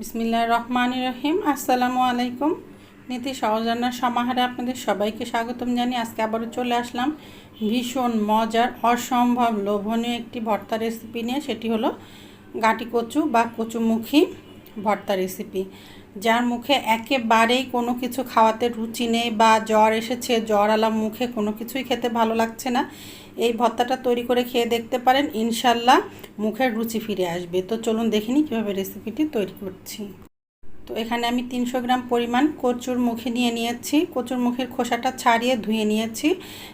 বিসমিল্লাহ রহমান রহিম আসসালামু আলাইকুম। নীতি সহজ রান্নার সমাহারে আপনাদের সবাইকে স্বাগতম জানিয়ে আজকে আবারও চলে আসলাম। ভীষণ মজার, অসম্ভব লোভনীয় একটি ভর্তা রেসিপি নিয়ে, সেটি হলো গাটি কচু বা কচুমুখী। ভর্তা রেসিপি যার মুখে একেবারেই কোনো কিছু খাওয়াতে রুচি নেই বা জ্বর এসেছে জ্বর আলা মুখে কোনো কিছুই খেতে ভালো লাগছে না। এই ভর্তাটা তৈরি করে খেয়ে দেখতে পারেন ইনশাল্লাহ মুখের রুচি ফিরে আসবে। তো চলুন দেখিনি কীভাবে রেসিপিটি তৈরি করছি। তো এখানে আমি তিনশো গ্রাম পরিমাণ কচুর মুখে নিয়ে নিয়েছি। কচুর মুখের খোসাটা ছাড়িয়ে ধুয়ে নিয়েছি।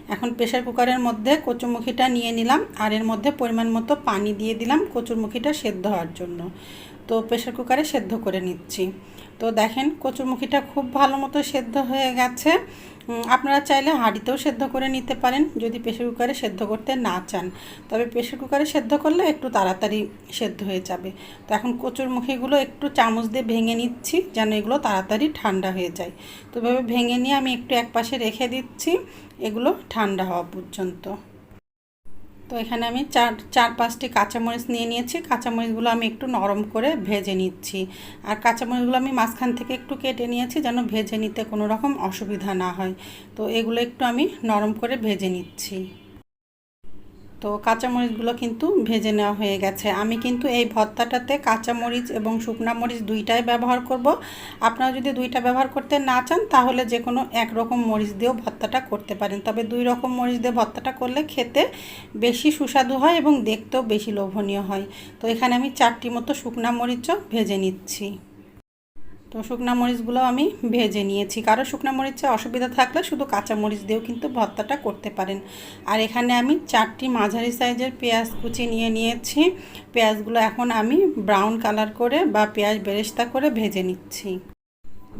এখন প্রেশার কুকারের মধ্যে কচুরমুখিটা নিয়ে নিলাম। আর এর মধ্যে পরিমাণ মতো পানি দিয়ে দিলাম কচুরমুখিটা সেদ্ধ হওয়ার জন্য। তো প্রেশার কুকারে সেদ্ধ করে নিচ্ছি। তো দেখেন কচুরমুখিটা খুব ভালো মতো সেদ্ধ হয়ে গেছে। আপনারা চাইলে হাঁড়িতেও সেদ্ধ করে নিতে পারেন যদি প্রেশার কুকারে সেদ্ধ করতে না চান। তবে প্রেশার কুকারে সেদ্ধ করলে একটু তাড়াতাড়ি সেদ্ধ হয়ে যাবে। তো এখন কচুর মুখিগুলো একটু চামচ দিয়ে ভেঙে নিচ্ছি যেন এগুলো তাড়াতাড়ি ঠান্ডা হয়ে যায়। তো এভাবে ভেঙে নিয়ে আমি একটু এক পাশে রেখে দিচ্ছি। এগুলো ঠান্ডা হওয়া পর্যন্ত। তো এখানে আমি চার চার পাঁচটি কাঁচামরিচ নিয়ে নিয়েছি। কাঁচামরিচগুলো আমি একটু নরম করে ভেজে নিচ্ছি। আর কাঁচামরিচগুলো আমি মাঝখান থেকে একটু কেটে নিয়েছি যেন ভেজে নিতে কোনো রকম অসুবিধা না হয়। তো এগুলো একটু আমি নরম করে ভেজে নিচ্ছি। তো কাঁচামরিচগুলো কিন্তু ভেজে নেওয়া হয়ে গেছে। আমি কিন্তু এই ভর্তাটাতে কাঁচামরিচ এবং শুকনা মরিচ দুইটাই ব্যবহার করব। আপনারা যদি দুইটা ব্যবহার করতে না চান, তাহলে যে কোনো একরকম মরিচ দিয়েও ভর্তাটা করতে পারেন। তবে দুই রকম মরিচ দিয়ে ভর্তাটা করলে খেতে বেশি সুস্বাদু হয় এবং দেখতেও বেশি লোভনীয় হয়। তো এখানে আমি চারটি মতো শুকনা মরিচও ভেজে নিচ্ছি। তো শুকনা মরিচগুলো আমি ভেজে নিয়েছি। কারও শুকনা মরিচে অসুবিধা থাকলে শুধু কাঁচা মরিচ দিয়েও কিন্তু ভর্তাটা করতে পারেন। আর এখানে আমি চারটি মাঝারি সাইজের পেঁয়াজ কুচি নিয়ে নিয়েছি। পেঁয়াজগুলো এখন আমি ব্রাউন কালার করে বা পেঁয়াজ বেরেস্তা করে ভেজে নিচ্ছি।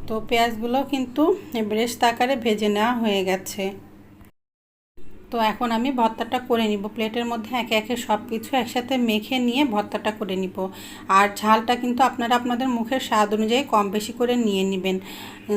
তো পেঁয়াজগুলো কিন্তু বেরেস্তা আকারে ভেজে নেওয়া হয়ে গেছে। তো এখন আমি ভর্তাটা করে নিব। প্লেটের মধ্যে একে একে সব কিছু একসাথে মেখে নিয়ে ভর্তাটা করে নিব। আর ঝালটা কিন্তু আপনারা আপনাদের মুখের স্বাদ অনুযায়ী কম বেশি করে নিয়ে নেবেন।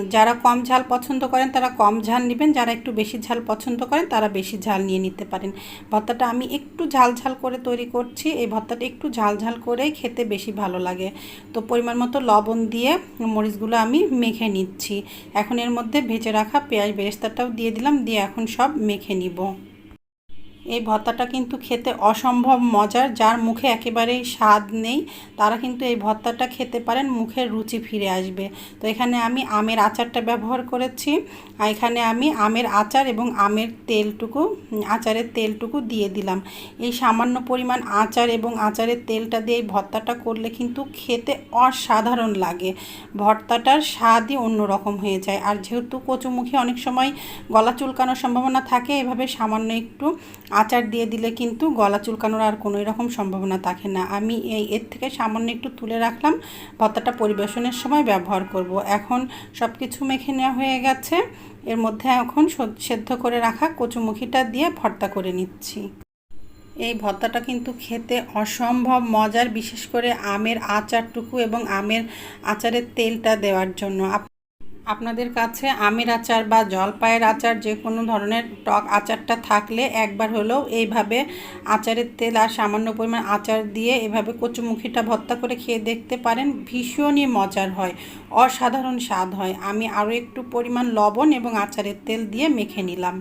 যারা কম ঝাল পছন্দ করেন, তারা কম ঝাল নেবেন। যারা একটু বেশি ঝাল পছন্দ করেন, তারা বেশি ঝাল নিয়ে নিতে পারেন। ভর্তাটা আমি একটু ঝাল ঝাল করে তৈরি করছি। এই ভর্তাটা একটু ঝাল ঝাল করেই খেতে বেশি ভালো লাগে। তো পরিমাণ মতো লবণ দিয়ে মরিচগুলো আমি মেখে নিচ্ছি। এখন এর মধ্যে ভেজে রাখা পেঁয়াজ বেরেস্তাটাও দিয়ে দিলাম। দিয়ে এখন সব মেখে নিব। এই ভর্তাটা কিন্তু খেতে অসম্ভব মজার, যার মুখে একেবারেই স্বাদ নেই। তারা কিন্তু এই ভর্তাটা খেতে পারেন মুখের রুচি ফিরে আসবে। তো এখানে আমি আমের আচারটা ব্যবহার করেছি। আর এখানে আমি আমের আচার এবং আমের তেলটুকু আচারের তেলটুকু দিয়ে দিলাম। এই সামান্য পরিমাণ আচার এবং আচারের তেলটা দিয়ে এই ভর্তাটা করলে কিন্তু খেতে অসাধারণ লাগে। ভর্তাটার স্বাদই অন্যরকম হয়ে যায়। আর যেহেতু কচুমুখী অনেক সময় গলা চুলকানোর সম্ভাবনা থাকে, এভাবে সামান্য একটু আচার দিয়ে দিলে কিন্তু গলা চুলকানোর আর কোনো রকম সম্ভাবনা থাকে না। আমি এই এর থেকে সামান্য একটু তুলে রাখলাম ভর্তাটা পরিবেশনের সময় ব্যবহার করব। এখন সব কিছু মেখে নেওয়া হয়ে গেছে। এর মধ্যে এখন সেদ্ধ করে রাখা কচুমুখিটা দিয়ে ভর্তা করে নিচ্ছি। এই ভর্তাটা কিন্তু খেতে অসম্ভব মজার, বিশেষ করে আমের আচারটুকু এবং আমের আচারের তেলটা দেওয়ার জন্য। আপনাদের কাছে আমের আচার বা জলপাইয়ের আচার যে কোনো ধরনের টক আচারটা থাকলে একবার হলেও এইভাবে আচারের তেল আর সামান্য পরিমাণ আচার দিয়ে এভাবে কচুমুখিটা ভর্তা করে খেয়ে দেখতে পারেন। ভীষণই মজার হয়, অসাধারণ স্বাদ হয়। আমি আরও একটু পরিমাণ লবণ এবং আচারের তেল দিয়ে মেখে নিলাম।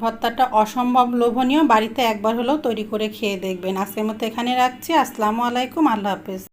ভর্তাটা অসম্ভব লোভনীয়, বাড়িতে একবার হলেও তৈরি করে খেয়ে দেখবেন। আজকের মতো এখানে রাখছি। আসসালামু আলাইকুম, আল্লাহ হাফেজ।